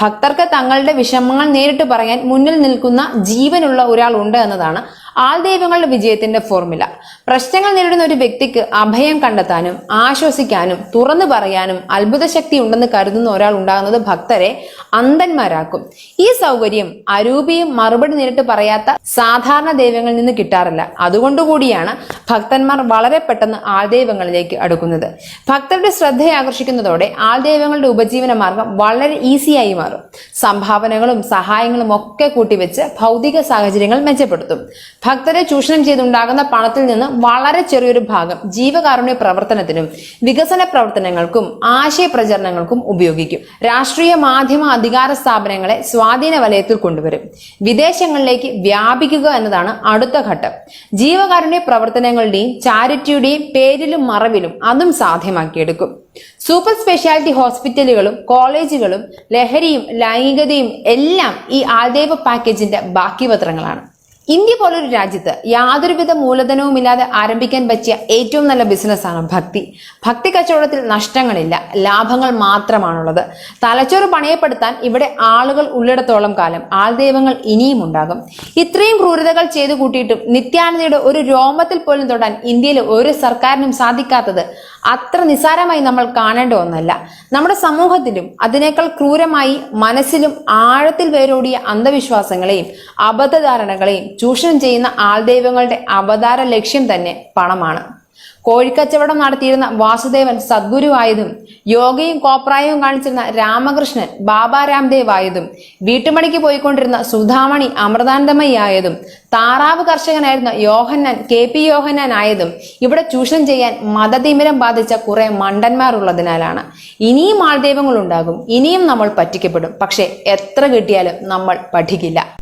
ഭക്തർക്ക് തങ്ങളുടെ വിഷമങ്ങൾ നേരിട്ട് പറയാൻ മുന്നിൽ നിൽക്കുന്ന ജീവനുള്ള ഒരാൾ ഉണ്ട് എന്നതാണ് ആൾദൈവങ്ങളുടെ വിജയത്തിന്റെ ഫോർമുല. പ്രശ്നങ്ങൾ നേരിടുന്ന ഒരു വ്യക്തിക്ക് അഭയം കണ്ടെത്താനും ആശ്വസിക്കാനും തുറന്നു പറയാനും അത്ഭുത ശക്തി ഉണ്ടെന്ന് കരുതുന്ന ഒരാൾ ഉണ്ടാകുന്നത് ഭക്തരെ അന്ധന്മാരാക്കും. ഈ സൗകര്യം അരൂപിയും മറുപടി നേരിട്ട് പറയാത്ത സാധാരണ ദൈവങ്ങളിൽ നിന്ന് കിട്ടാറില്ല. അതുകൊണ്ടുകൂടിയാണ് ഭക്തന്മാർ വളരെ പെട്ടെന്ന് ആൾദൈവങ്ങളിലേക്ക് അടുക്കുന്നത്. ഭക്തരുടെ ശ്രദ്ധയെ ആകർഷിക്കുന്നതോടെ ആൾദൈവങ്ങളുടെ ഉപജീവന മാർഗം വളരെ ഈസിയായി മാറും. സംഭാവനകളും സഹായങ്ങളും ഒക്കെ കൂട്ടിവെച്ച് ഭൗതിക സാഹചര്യങ്ങൾ മെച്ചപ്പെടുത്തും. ഭക്തരെ ചൂഷണം ചെയ്തുണ്ടാകുന്ന പണത്തിൽ നിന്ന് വളരെ ചെറിയൊരു ഭാഗം ജീവകാരുണ്യ പ്രവർത്തനത്തിനും വികസന പ്രവർത്തനങ്ങൾക്കും ആശയ പ്രചരണങ്ങൾക്കും ഉപയോഗിക്കും. രാഷ്ട്രീയ മാധ്യമ അധികാര സ്ഥാപനങ്ങളെ സ്വാധീന വലയത്തിൽ കൊണ്ടുവരും. വിദേശങ്ങളിലേക്ക് വ്യാപിക്കുക എന്നതാണ് അടുത്ത ഘട്ടം. ജീവകാരുണ്യ പ്രവർത്തനങ്ങളുടെയും ചാരിറ്റിയുടെയും പേരിലും മറവിലും അതും സാധ്യമാക്കിയെടുക്കും. സൂപ്പർ സ്പെഷ്യാലിറ്റി ഹോസ്പിറ്റലുകളും കോളേജുകളും ലഹരിയും ലൈംഗികതയും എല്ലാം ഈ ആദേവ പാക്കേജിന്റെ ബാക്കി പത്രങ്ങളാണ് ഇന്ത്യ പോലൊരു രാജ്യത്ത് യാതൊരുവിധ മൂലധനവുമില്ലാതെ ആരംഭിക്കാൻ പറ്റിയ ഏറ്റവും നല്ല ബിസിനസ്സാണ് ഭക്തി. ഭക്തി കച്ചവടത്തിൽ നഷ്ടങ്ങളില്ല ലാഭങ്ങൾ മാത്രമാണുള്ളത്. തലച്ചോറ് പണയപ്പെടുത്താൻ ഇവിടെ ആളുകൾ ഉള്ളിടത്തോളം കാലം ആൾദൈവങ്ങൾ ഇനിയും ഉണ്ടാകും. ഇത്രയും ക്രൂരതകൾ ചെയ്തു കൂട്ടിയിട്ടും നിത്യാനന്ദയുടെ ഒരു രോമത്തിൽ പോലും തൊടാൻ ഇന്ത്യയിലെ ഒരു സർക്കാരിനും സാധിക്കാത്തത് അത്ര നിസാരമായി നമ്മൾ കാണേണ്ട ഒന്നല്ല. നമ്മുടെ സമൂഹത്തിലും അതിനേക്കാൾ ക്രൂരമായി മനസ്സിലും ആഴത്തിൽ വേരോടിയ അന്ധവിശ്വാസങ്ങളെയും അബദ്ധധാരണകളെയും ചൂഷണം ചെയ്യുന്ന ആൾദൈവങ്ങളുടെ അവതാര ലക്ഷ്യം തന്നെ പണമാണ്. കോഴിക്കച്ചവടം നടത്തിയിരുന്ന വാസുദേവൻ സദ്ഗുരുവായതും യോഗയും കോപ്രായവും കാണിച്ചിരുന്ന രാമകൃഷ്ണൻ ബാബ രാംദേവ് ആയതും വീട്ടുമണിക്ക് പോയിക്കൊണ്ടിരുന്ന സുധാമണി അമൃതാനന്ദമയായതും താറാവ് കർഷകനായിരുന്ന യോഹന്നാൻ കെ പി യോഹന്നാൻ ആയതും ഇവിടെ ചൂഷണം ചെയ്യാൻ മതതിമിരം ബാധിച്ച കുറെ മണ്ടന്മാരുള്ളതിനാലാണ് ഇനിയും ആൾദൈവങ്ങൾ ഉണ്ടാകും ഇനിയും നമ്മൾ പറ്റിക്കപ്പെടും. പക്ഷെ എത്ര കിട്ടിയാലും നമ്മൾ പഠിക്കില്ല.